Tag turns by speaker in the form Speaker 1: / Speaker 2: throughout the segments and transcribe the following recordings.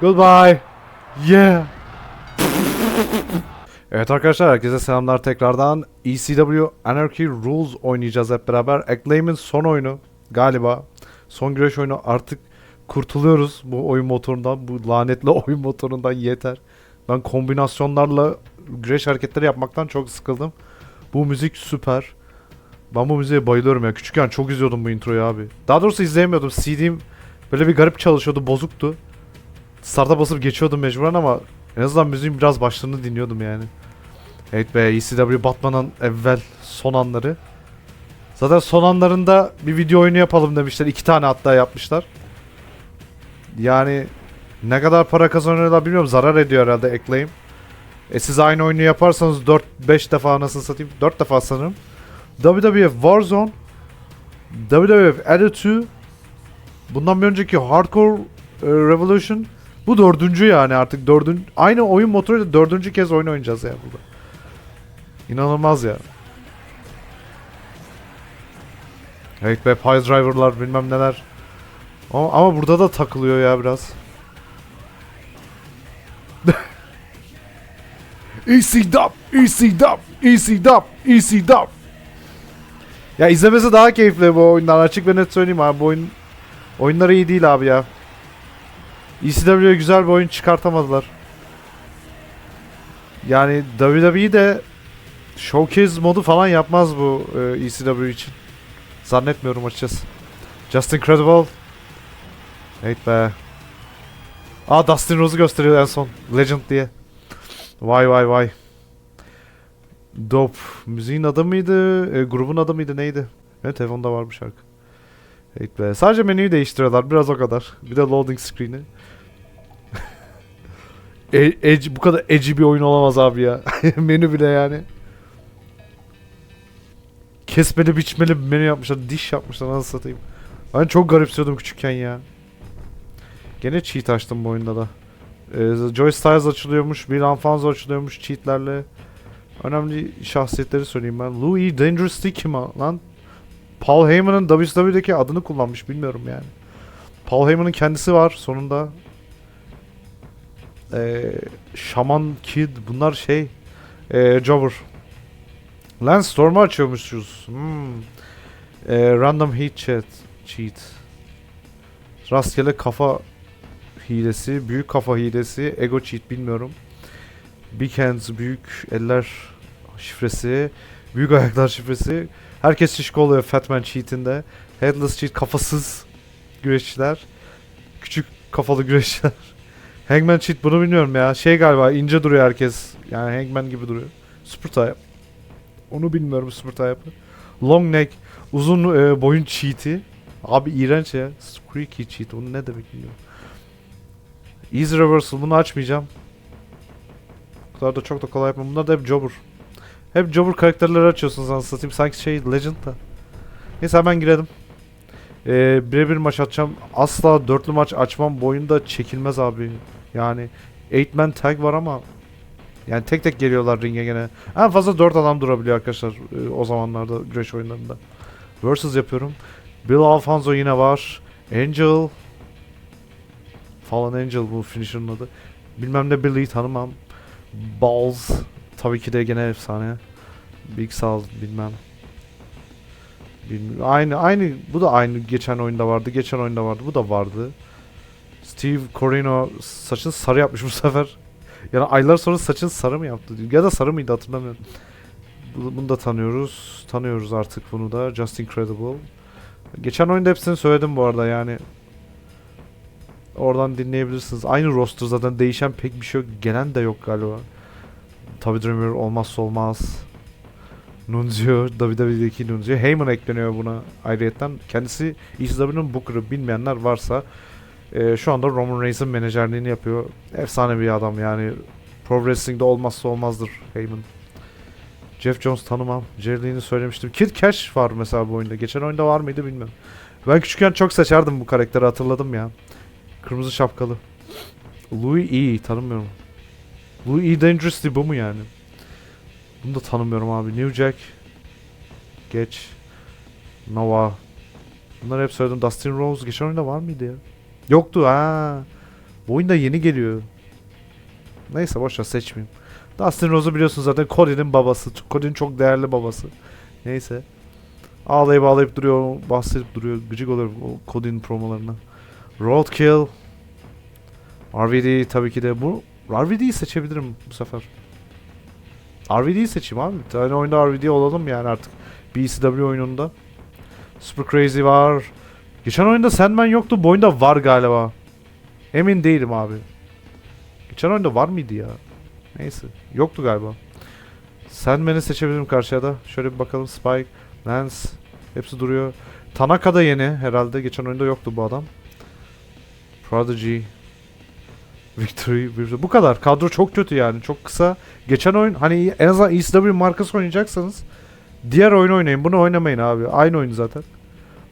Speaker 1: Goodbye. Yeah. Evet arkadaşlar herkese selamlar tekrardan. ECW Anarchy Rules oynayacağız hep beraber. Acclaim'in son oyunu galiba. Son güreş oyunu artık kurtuluyoruz bu oyun motorundan. Bu lanetli oyun motorundan yeter. Ben kombinasyonlarla güreş hareketleri yapmaktan çok sıkıldım. Bu müzik süper. Ben bu müziğe bayılıyorum ya. Küçükken çok izliyordum bu introyu abi. Daha doğrusu izleyemiyordum. CD'm böyle bir garip çalışıyordu, bozuktu. Start'a basıp geçiyordum mecburen ama en azından müziğin biraz başlarını dinliyordum yani. Evet be ECW Batman'ın evvel son anları. Zaten son anlarında bir video oyunu yapalım demişler. İki tane hatta yapmışlar. Yani ne kadar para kazanıyorlar bilmiyorum. Zarar ediyor herhalde Acclaim. E siz aynı oyunu yaparsanız 4-5 defa nasıl satayım? 4 defa sanırım. WWF Warzone, WWF Attitude, bundan bir önceki Hardcore e, Revolution, bu dördüncü yani artık dördüncü, aynı oyun motoruyla dördüncü kez oyun oynayacağız ya burada. İnanılmaz ya. Evet be Pile Driver'lar bilmem neler. Ama, ama burada da takılıyor ya biraz. ECW, ECW, ECW, ECW. Ya izlemesi daha keyifli bu oyunlar. Açık ve net söyleyeyim abi. Bu oyun oyunları iyi değil abi ya. ECW'ye güzel bir oyun çıkartamadılar. Yani WWE de Showcase modu falan yapmaz bu e, ECW için. Zannetmiyorum açıkçası. Just Incredible. Evet be. Aa Dustin Rose'u gösteriyor en son. Legend diye. Vay vay vay. Dope. Müziğin adı mıydı? E, grubun adı mıydı? Neydi? Evet telefonda var bu şarkı. Evet be. Sadece menüyü değiştiriyorlar. Biraz o kadar. Bir de loading screen'i. e, edge, bu kadar edgy bir oyun olamaz abi ya. Menü bile yani. Kesmeli biçmeli bir menü yapmışlar. Diş yapmışlar nasıl satayım. Ben çok garipsiyordum küçükken ya. Gene cheat açtım bu oyunda da. Ee, Joy Styles açılıyormuş. Bill Alfonso açılıyormuş cheatlerle. Önemli şahsiyetleri söyleyeyim ben. Louis Dangerously kim lan? Paul Heyman'ın WWE'deki adını kullanmış bilmiyorum yani. Paul Heyman'ın kendisi var sonunda. Ee, Shaman Kid bunlar şey ee, Jobber. Lance Storm'u açıyormuşuz. Hmm. Ee, random Heat Chat Cheat. Rastgele kafa hilesi, büyük kafa hilesi, ego cheat bilmiyorum. Big hands, büyük eller şifresi, büyük ayaklar şifresi. Herkes şişko oluyor Fatman cheat'inde. Headless cheat kafasız güreşçiler. Küçük kafalı güreşçiler. Hangman cheat bunu bilmiyorum ya. Şey galiba ince duruyor herkes. Yani Hangman gibi duruyor. Super type. Onu bilmiyorum super type'ı. Long neck, uzun e, boyun cheat'i. Abi iğrenç ya. Squeaky cheat. Onu ne demek bilmiyorum. Easy reversal bunu açmayacağım. Bu kadar da çok da kolay yapmam. Bunlar da hep jobber. Hep jobber karakterleri açıyorsunuz anasını. Sanki şey legend da. Neyse hemen girelim. Ee, birebir maç atacağım. Asla dörtlü maç açmam. Bu oyunda çekilmez abi. Yani 8 man tag var ama yani tek tek geliyorlar ringe gene. En fazla 4 adam durabiliyor arkadaşlar e, o zamanlarda güreş oyunlarında. Versus yapıyorum. Bill Alfonso yine var. Angel. Fallen Angel bu finisher'ın adı. Bilmem ne Billy'yi tanımam. Balls. Tabii ki de gene efsane. Big Sal bilmem. Bilmiyorum. Aynı aynı bu da aynı geçen oyunda vardı. Geçen oyunda vardı. Bu da vardı. Steve Corino saçını sarı yapmış bu sefer. Yani aylar sonra saçını sarı mı yaptı? Ya da sarı mıydı hatırlamıyorum. Bu- Bunu da tanıyoruz. Tanıyoruz artık bunu da. Just Incredible. Geçen oyunda hepsini söyledim bu arada yani. Oradan dinleyebilirsiniz. Aynı roster zaten değişen pek bir şey yok. Gelen de yok galiba. Tabi Dreamer olmazsa olmaz. Nunzio, WWE'deki Nunzio. Heyman ekleniyor buna ayrıyetten. Kendisi ECW'nin Booker'ı bilmeyenler varsa e, şu anda Roman Reigns'in menajerliğini yapıyor. Efsane bir adam yani. Pro Wrestling'de olmazsa olmazdır Heyman. Jeff Jones tanımam. Jerry'ini söylemiştim. Kid Cash var mesela bu oyunda. Geçen oyunda var mıydı bilmiyorum. Ben küçükken çok seçerdim bu karakteri hatırladım ya. Kırmızı şapkalı. Louis E. Tanımıyorum. Louis E. Dangerously bu mu yani? Bunu da tanımıyorum abi. New Jack. Geç. Nova. Bunları hep söyledim. Dustin Rose geçen oyunda var mıydı ya? Yoktu ha. Bu oyun da yeni geliyor. Neyse boşver seçmeyeyim. Dustin Rose'u biliyorsun zaten Cody'nin babası. Cody'nin çok değerli babası. Neyse. Ağlayıp ağlayıp duruyor, bahsedip duruyor. Gıcık oluyorum o Cody'nin promolarına. Roadkill. RVD tabii ki de bu. RVD'yi seçebilirim bu sefer. RVD'yi seçeyim abi. Bir tane oyunda RVD olalım yani artık. BCW oyununda. Super Crazy var. Geçen oyunda Sandman yoktu. Bu oyunda var galiba. Emin değilim abi. Geçen oyunda var mıydı ya? Neyse. Yoktu galiba. Sandman'i seçebilirim karşıya da. Şöyle bir bakalım. Spike, Lance. Hepsi duruyor. Tanaka da yeni herhalde. Geçen oyunda yoktu bu adam. Prodigy. Victory. Bu kadar. Kadro çok kötü yani. Çok kısa. Geçen oyun hani en azından ECW markası oynayacaksanız diğer oyunu oynayın. Bunu oynamayın abi. Aynı oyun zaten.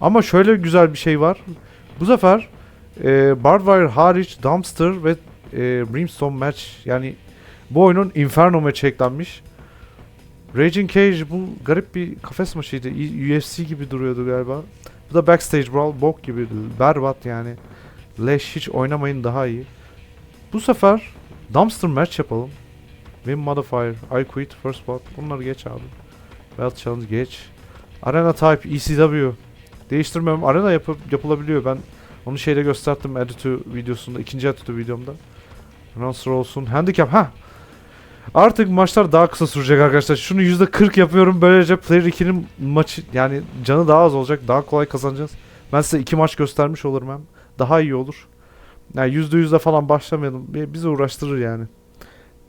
Speaker 1: Ama şöyle güzel bir şey var. Bu sefer e, Barbed Wire hariç Dumpster ve e, Brimstone match yani bu oyunun Inferno match eklenmiş. Raging Cage bu garip bir kafes maçıydı. UFC gibi duruyordu galiba. Bu da Backstage Brawl bok gibi berbat yani. Leş hiç oynamayın daha iyi. Bu sefer Dumpster match yapalım. Win Modifier, I Quit, First Blood. Bunları geç abi. Belt Challenge geç. Arena Type, ECW. Değiştirmem. Arena yapıp yapılabiliyor. Ben onu şeyde gösterdim Attitude videosunda. ikinci Attitude videomda. Announcer olsun. Handicap. ha. Artık maçlar daha kısa sürecek arkadaşlar. Şunu %40 yapıyorum. Böylece Player 2'nin maçı yani canı daha az olacak. Daha kolay kazanacağız. Ben size iki maç göstermiş olurum hem. Daha iyi olur. Yani %100'de falan başlamayalım. Bi- Bizi uğraştırır yani.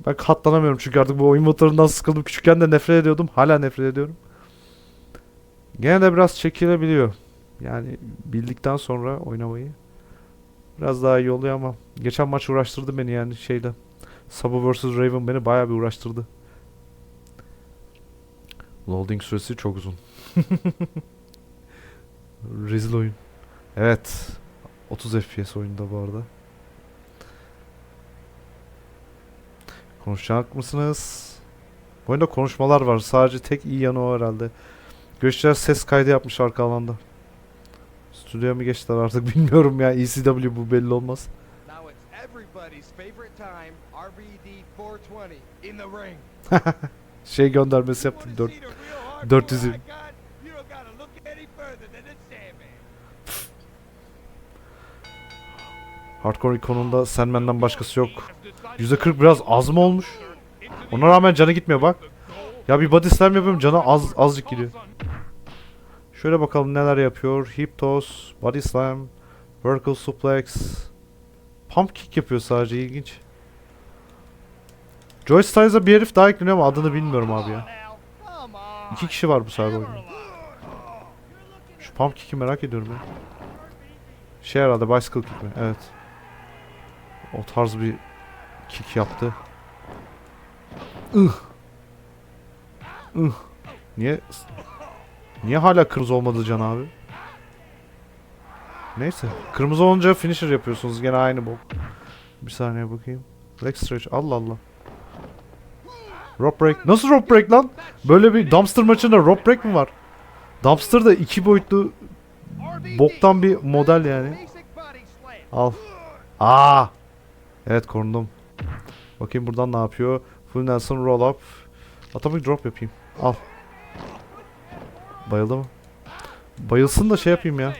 Speaker 1: Ben katlanamıyorum çünkü artık bu oyun motorundan sıkıldım. Küçükken de nefret ediyordum. Hala nefret ediyorum. Gene de biraz çekilebiliyor. Yani bildikten sonra oynamayı. Biraz daha iyi oluyor ama geçen maç uğraştırdı beni yani şeyde. Sabu vs Raven beni bayağı bir uğraştırdı. Loading süresi çok uzun. Rezil oyun. Evet. 30 FPS oyunda bu arada. Konuşacak mısınız? Bu oyunda konuşmalar var. Sadece tek iyi yanı o herhalde. Göçler ses kaydı yapmış arka alanda. Stüdyoya mı geçtiler artık bilmiyorum ya. ECW bu belli olmaz. şey göndermesi yaptım 4
Speaker 2: 400'ü. Hardcore
Speaker 1: ikonunda Sandman'dan başkası yok. %40 biraz az mı olmuş? Ona rağmen canı gitmiyor bak. Ya bir body slam yapıyorum canı az azıcık gidiyor. Şöyle bakalım neler yapıyor. Hip toss, body slam, vertical suplex. Pump kick yapıyor sadece ilginç. Joy Styles'a bir herif daha ekleniyor ama adını bilmiyorum abi ya. İki kişi var bu sefer oyunda. Şu pump kick'i merak ediyorum ya. Şey herhalde bicycle kick mi? Evet. O tarz bir kick yaptı. Ih. Ih. Niye Niye hala kırmızı olmadı Can abi? Neyse. Kırmızı olunca finisher yapıyorsunuz. Gene aynı bok. Bir saniye bakayım. Leg stretch. Allah Allah. Rope break. Nasıl rope break lan? Böyle bir dumpster maçında rope break mi var? Dumpster da iki boyutlu boktan bir model yani. Al. Aa. Evet korundum. Bakayım buradan ne yapıyor? Full Nelson roll up. Atomic drop yapayım. Al. Bayıldı mı? Bayılsın da şey yapayım ya.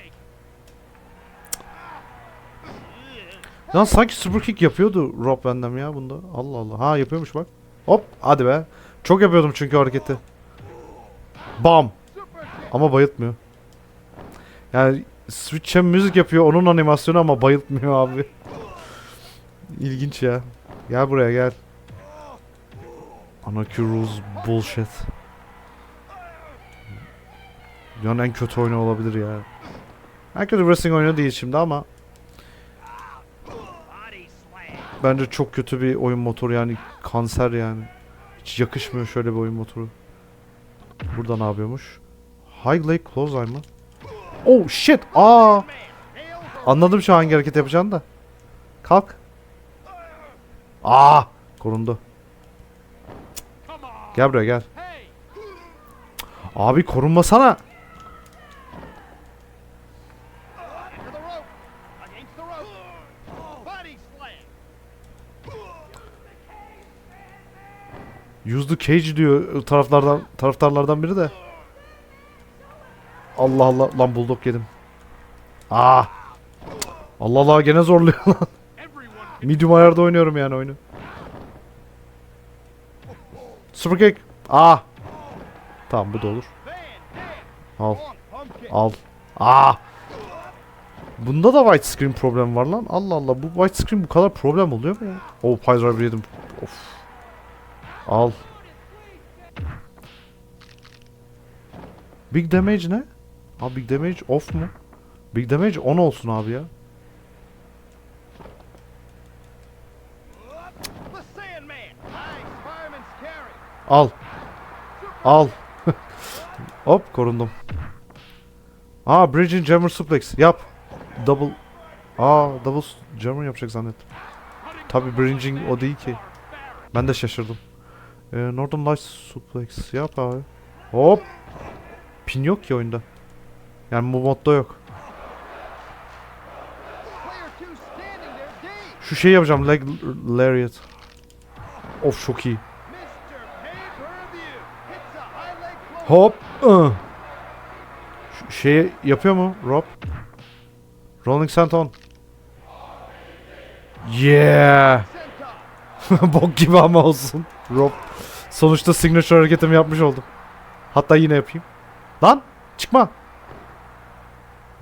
Speaker 1: Lan sanki super kick yapıyordu Rob Dam ya bunda. Allah Allah. Ha yapıyormuş bak. Hop hadi be. Çok yapıyordum çünkü hareketi. Bam. Ama bayıltmıyor. Yani Switch'e müzik yapıyor onun animasyonu ama bayıltmıyor abi. İlginç ya. Gel buraya gel. Anarchy Rules bullshit. Dünyanın en kötü oyunu olabilir ya. Kötü wrestling oyunu değil şimdi ama bence çok kötü bir oyun motoru yani kanser yani. Hiç yakışmıyor şöyle bir oyun motoru. Burada ne yapıyormuş? High Lake Close Eye mı? Oh shit! Aa! Anladım şu an hangi hareket yapacağını da. Kalk. Aa, korundu. Gel buraya gel. Abi korunmasana. Yüzlü Cage diyor taraflardan taraftarlardan biri de. Allah Allah lan bulduk yedim. Aa. Allah Allah gene zorluyor lan. Medium ayarda oynuyorum yani oyunu. Super kick. Aa. Tamam bu da olur. Al. Al. Aa. Bunda da white screen problem var lan. Allah Allah bu white screen bu kadar problem oluyor mu ya? Oh Driver yedim. Of. Al. Big damage ne? Abi big damage off mu? Big damage on olsun abi ya.
Speaker 2: The Sandman. Nice fireman's carry.
Speaker 1: Al. Al. Hop korundum. Aa bridging jammer suplex. Yap. Double. Aa double jammer yapacak zannettim. Tabi bridging o değil ki. Ben de şaşırdım. Ee, Northern Lights suplex. Yap abi. Hop. Pin yok ki oyunda. Yani bu modda yok. Şu şeyi yapacağım. Leg lariat. Of çok iyi. Hop. ıh. Şu şeyi yapıyor mu Rob? Rolling Senton. Yeah. Bok gibi ama olsun. Rob. Sonuçta signature hareketimi yapmış oldum. Hatta yine yapayım. Lan çıkma.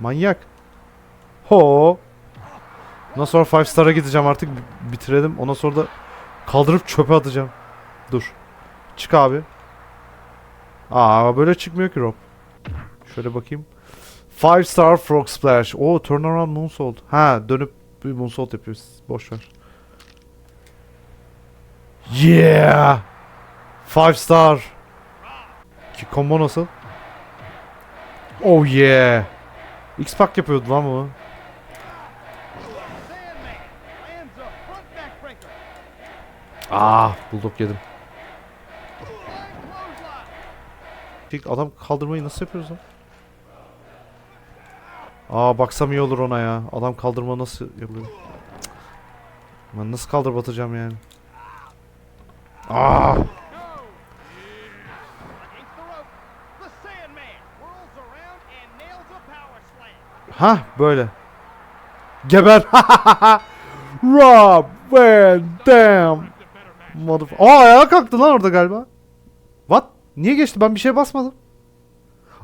Speaker 1: Manyak. Ho. Ondan sonra 5 star'a gideceğim artık bi- bitirelim. Ondan sonra da kaldırıp çöpe atacağım. Dur. Çık abi. Aa böyle çıkmıyor ki Rob. Şöyle bakayım. 5 star frog splash. Oo turnaround moonsault. Ha dönüp bir moonsault yapıyoruz. Boş ver. Yeah. 5 star. Ki combo nasıl? Oh yeah. X-Pac yapıyordu lan bu. Ah bulldog yedim. Adam kaldırmayı nasıl yapıyoruz lan? Aa baksam iyi olur ona ya. Adam kaldırma nasıl yapılıyor? Ben nasıl kaldır batacağım yani? Aa!
Speaker 2: Against the rope. The Sandman whirls around and nails a power slam.
Speaker 1: Ha böyle. Geber. Rob Van Dam. Aa ayağa kalktı lan orada galiba. Niye geçti? Ben bir şey basmadım.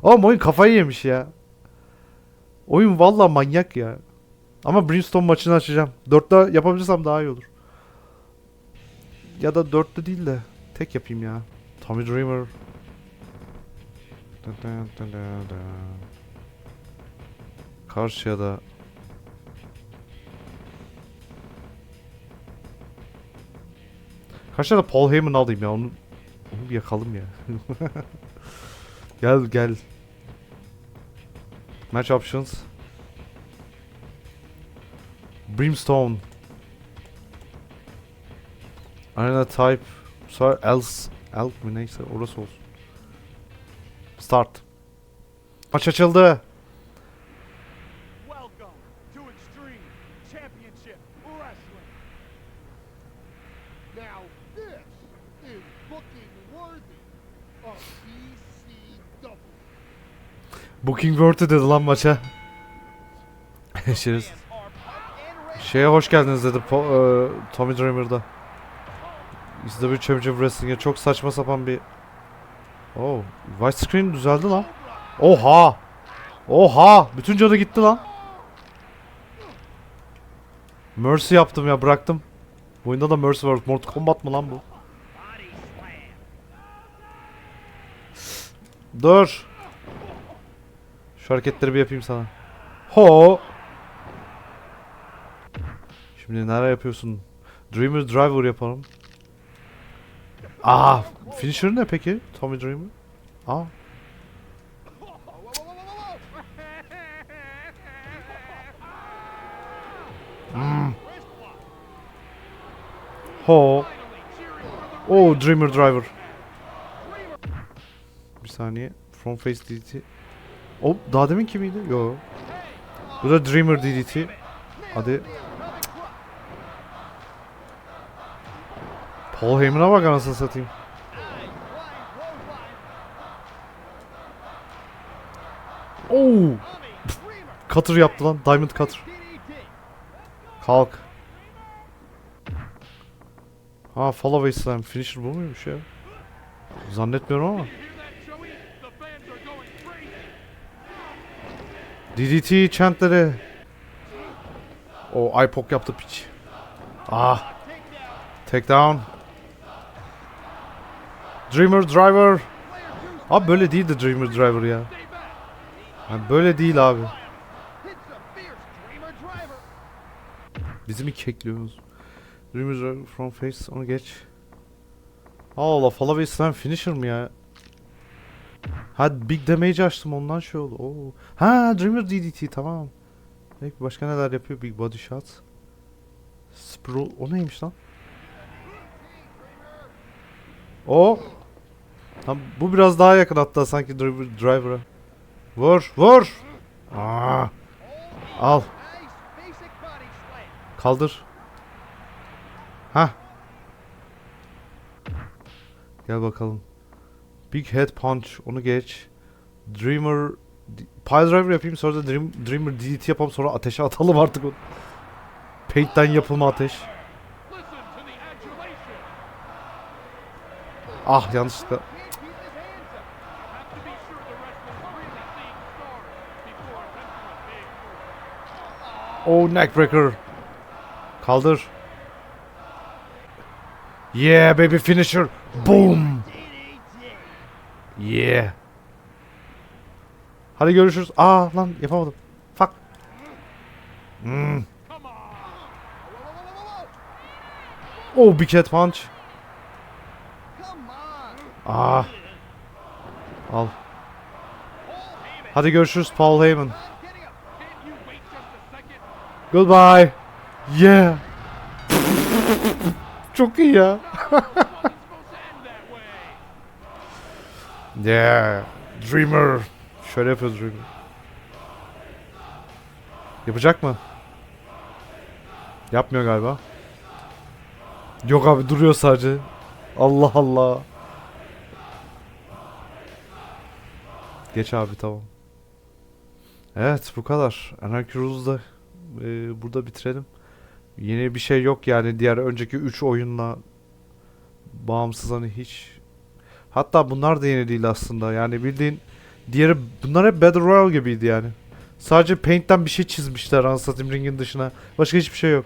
Speaker 1: Oğlum oyun kafayı yemiş ya. Oyun vallahi manyak ya. Ama Brimstone maçını açacağım. Dörtte yapabilirsem daha iyi olur. Ya da dörtte değil de tek yapayım ya. Tommy Dreamer. Karşıya da Karşıya da Paul Heyman alayım ya onu bir yakalım ya. gel gel. Match options. Brimstone. Arena type. Sonra else. Elk mi neyse orası olsun. Start. Maç açıldı.
Speaker 2: Now this is booking ECW.
Speaker 1: Worthy dedi lan maça.
Speaker 2: Ready.
Speaker 1: Şeye hoş geldiniz dedi Po- e, Tommy Dreamer'da. İzle Championship Wrestling'e çok saçma sapan bir... Oh, white screen düzeldi lan. Oha! Oha! Bütün canı gitti lan. Mercy yaptım ya bıraktım. Bu oyunda da Mercy var. Mortal Kombat mı lan bu? Dur. Şu hareketleri bir yapayım sana. Ho! Şimdi nereye yapıyorsun? Dreamer Driver yapalım. Aa, finisher ne peki? Tommy Dreamer. Aa.
Speaker 2: Wrist block.
Speaker 1: ho.
Speaker 2: Finally cheering for the
Speaker 1: O Dreamer Driver saniye. Front face DDT. O daha demin ki miydi? Yo. Bu da Dreamer DDT. Hadi. Paul Heyman'a bak anasını satayım. Oo. Cutter yaptı lan. Diamond Cutter. Kalk. Ha Fallaway Slam. Finisher bu muymuş ya? Zannetmiyorum ama. DDT chantleri. O poke yaptı piç. Ah. Take down. Dreamer Driver. Abi böyle değildi Dreamer Driver ya. Yani böyle değil abi.
Speaker 2: Dreamer driver.
Speaker 1: Bizi mi kekliyorsunuz? Dreamers are from face onu geç. Allah Allah Fallaway Slam finisher mı ya? Ha big damage açtım ondan şey oldu. Oo. Ha Dreamer DDT tamam. Peki başka neler yapıyor? Big body shot. Sprawl o neymiş lan? O. Tam bu biraz daha yakın hatta sanki Driver Driver'a. Vur vur. Aa. Al. Kaldır. Ha. Gel bakalım. Big Head Punch. Onu geç. Dreamer Pile Driver yapayım sonra da Dream, Dreamer DDT yapalım sonra ateşe atalım artık onu. Paint'ten yapılma ateş. Ah yanlışlıkla. Oh neckbreaker. Kaldır. Yeah baby finisher. Boom. Yeah. Hadi görüşürüz. Aa lan yapamadım. Fuck. Hmm. Oh big head punch. Aa. Al.
Speaker 2: Paul Heyman.
Speaker 1: Hadi görüşürüz Paul Heyman. Goodbye. Yeah. Çok iyi ya. Yeah. Dreamer. Şöyle yapıyor Dreamer. Yapacak mı? Yapmıyor galiba. Yok abi duruyor sadece. Allah Allah. Geç abi tamam. Evet bu kadar. Anarchy Rules'da e, burada bitirelim. Yeni bir şey yok yani diğer önceki 3 oyunla bağımsız hani hiç Hatta bunlar da yeni değil aslında. Yani bildiğin diğeri bunlar hep Battle Royale gibiydi yani. Sadece Paint'ten bir şey çizmişler anlatayım ringin dışına. Başka hiçbir şey yok.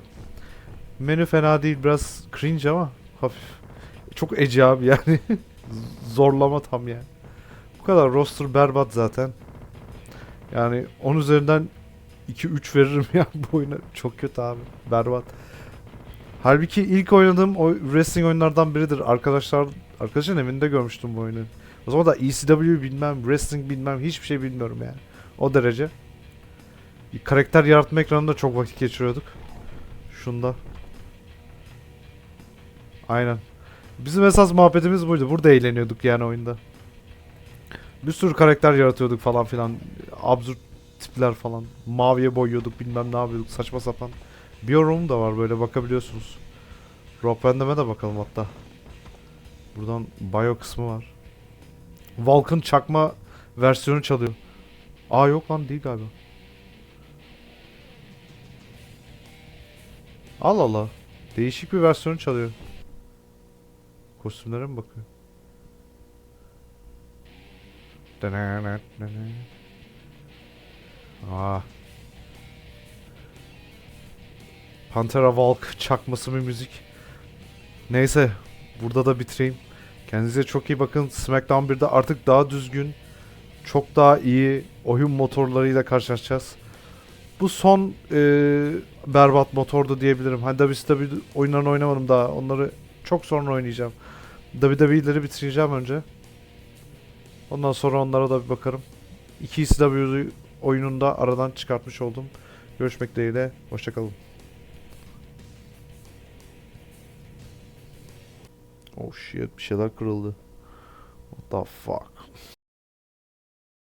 Speaker 1: Menü fena değil. Biraz cringe ama hafif. Çok eci abi yani. Zorlama tam yani. Bu kadar. Roster berbat zaten. Yani 10 üzerinden 2-3 veririm ya bu oyuna. Çok kötü abi. Berbat. Halbuki ilk oynadığım o wrestling oyunlardan biridir. Arkadaşlar arkadaşın evinde görmüştüm bu oyunu. O zaman da ECW bilmem, wrestling bilmem, hiçbir şey bilmiyorum yani. O derece. Bir karakter yaratma ekranında çok vakit geçiriyorduk. Şunda. Aynen. Bizim esas muhabbetimiz buydu. Burada eğleniyorduk yani oyunda. Bir sürü karakter yaratıyorduk falan filan. Absürt tipler falan. Maviye boyuyorduk bilmem ne yapıyorduk saçma sapan. Biorum da var böyle bakabiliyorsunuz. Rock Band'ime de bakalım hatta. Buradan bio kısmı var. Vulcan çakma versiyonu çalıyor. Aa yok lan değil galiba. Allah Allah. Değişik bir versiyonu çalıyor. Kostümlere mi bakıyor? Aa. Pantera Valk çakması bir müzik. Neyse burada da bitireyim. Kendinize çok iyi bakın. SmackDown 1'de artık daha düzgün, çok daha iyi oyun motorlarıyla karşılaşacağız. Bu son e, berbat motordu diyebilirim. Hani WCW oyunlarını oynamadım daha. Onları çok sonra oynayacağım. WWE'leri bitireceğim önce. Ondan sonra onlara da bir bakarım. İki ECW oyununu da aradan çıkartmış oldum. Görüşmek dileğiyle. Hoşçakalın. Oh shit bir şeyler kırıldı. What the fuck?